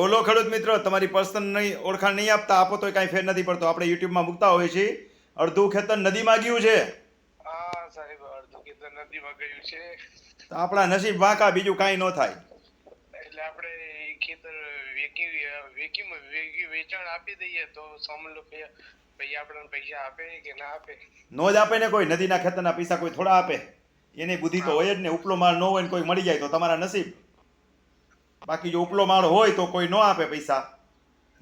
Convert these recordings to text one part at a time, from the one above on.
બોલો ખેડૂત મિત્રો તમારી પર્સનલ ઓળખાણ નહીં આપતા આપો તો કાંઈ ફેર નથી પડતો. આપણે યુટ્યુબમાં મૂકતા હોઈએ છીએ. અડધું ખેતર નદીમાં ગયું છે. સાહેબ અડધું ખેતર નદીમાં ગયું છે. તો આપણા નસીબ વાંકા બીજું કાંઈ ન થાય. એટલે આપણે ખેતર વેકી વેકીમાં વેકી વેચાણ આપી દઈએ તો સમલો ભાઈ આપણને પૈસા આપે કે ના આપે? નો જ આપે ને કોઈ. નદીના ખેતરના પૈસા કોઈ થોડા આપે. એની બુદ્ધિ તો હોય જ ને. ઉપલો માલ ન હોય ને કોઈ મળી જાય તો તમારા નસીબ બાકી જો ઉપલો માળ હોય તો કોઈ ન આપે પૈસા.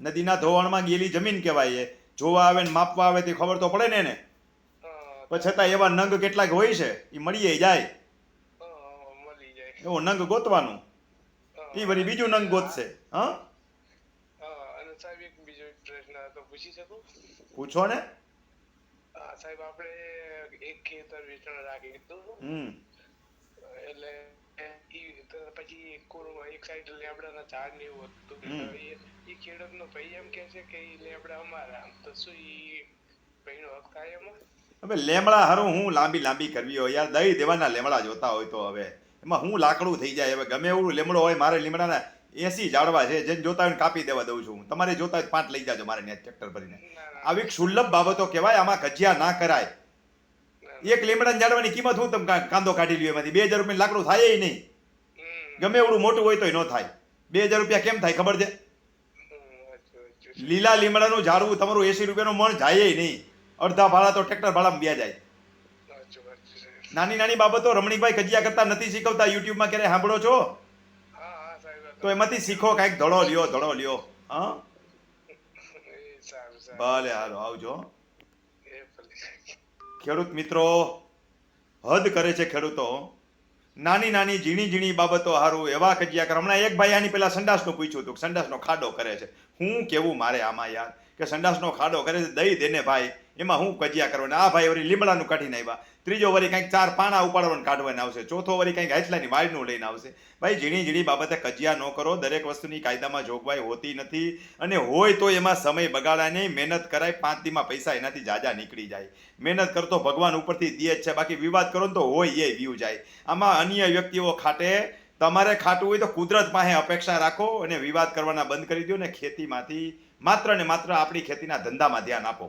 નદીના ધોવાણમાં ગયેલી જમીન કહેવાય એ. જોવા આવે ને માપવા આવે તે ખબર તો પડે ને એને. પણ છતાં એવા નંગ કેટલાક હોય છે એ મળીએ જાય. એવો નંગ ગોતવાનું. એ વળી બીજું નંગ ગોતશે હા? હતો પૂછી ને. સાહેબ આપણે એક ખેતર વેચાણ રાખી હમ. એટલે પછી એક સાઈડ લેબડાના ઝાડ ને એવું હતું એ ખેડૂત નો ભાઈ એમ કે છે કે ઈ લેબડા અમારા. તો શું ઈ ભાઈનો હક થાય એમાં? હવે લેમડા હારું હું લાંબી લાંબી કરવી હોય યાર. દહીં દેવાના લેમડા જોતા હોય તો હવે. એમાં હું લાકડું થઈ જાય. હવે ગમે એવું લીમડો હોય મારે લીમડાના એસી જાડવા છે. જેને જોતા હોય કાપી દેવા દઉં છું તમારે જોતા પાંચ લઈ જાજો મારે ત્યાં ટ્રેક્ટર ભરીને. ના ના. આવી સુલભ બાબતો કહેવાય. આમાં કજિયા ના કરાય. ના. એક લીમડાની ઝાડવાની કિંમત હું તમે કાંદો કાઢી લ્યો એમાંથી? બે હજાર રૂપિયા લાકડું થાય નહીં. ગમે એવડું મોટું હોય તોય ન થાય. બે હજાર રૂપિયા કેમ થાય ખબર છે. લીલા લીમડાનું ઝાડવું તમારું એસી રૂપિયાનું મણ જાય નહીં. અડધા ભાડા તો ટ્રેક્ટર ભાડામાં બે જાય. નાની નાની બાબતો રમણીકભાઈ કજિયા કરતા નથી શીખવતા. યુટ્યુબમાં ક્યારે સાંભળો છો? તો એમાંથી શીખો કાંઈક ધડો લ્યો ધડો લ્યો. હા? ભલે હાલો આવજો. ખેડૂત મિત્રો, હદ કરે છે ખેડૂતો. નાની નાની, ઝીણી ઝીણી બાબતો હારું, એવા કજિયા કરે હમણાં એક ભાઈ આની પેલા સંડાસનું પૂછ્યું હતું સંડાસનો ખાડો કરે છે. હું કેવું મારે આમાં યાર? કે સંડાસનો ખાડો કરે છે, દઈ દેને ભાઈ. એમાં હું કજિયા કરવાના? આ ભાઈ વળી લીમડાનું કાઢીને આવ્યા ત્રીજો વળી કંઈક ચાર પાણા ઉપાડવાનું કાઢવાને આવશે. ચોથો વળી કંઈક હાથલાની વાળનું લઈને આવશે. ભાઈ, ઝીણી ઝીણી બાબતે કજિયા ન કરો. દરેક વસ્તુની કાયદામાં જોગવાઈ હોતી નથી. અને હોય તો એમાં સમય બગાડાય નહીં. મહેનત કરાય પાંચ દીમાં પૈસા એનાથી જાજા નીકળી જાય. મહેનત કરતો ભગવાન ઉપરથી દે જ છે. બાકી વિવાદ કરો ને તો હોય એ વ્યૂ જાય. આમાં અન્ય વ્યક્તિઓ ખાટે તમારે ખાટું હોય તો કુદરત પાસે અપેક્ષા રાખો અને વિવાદ કરવાના બંધ કરી દો ને ખેતીમાંથી માત્ર ને માત્ર આપણી ખેતીના ધંધામાં ધ્યાન આપો.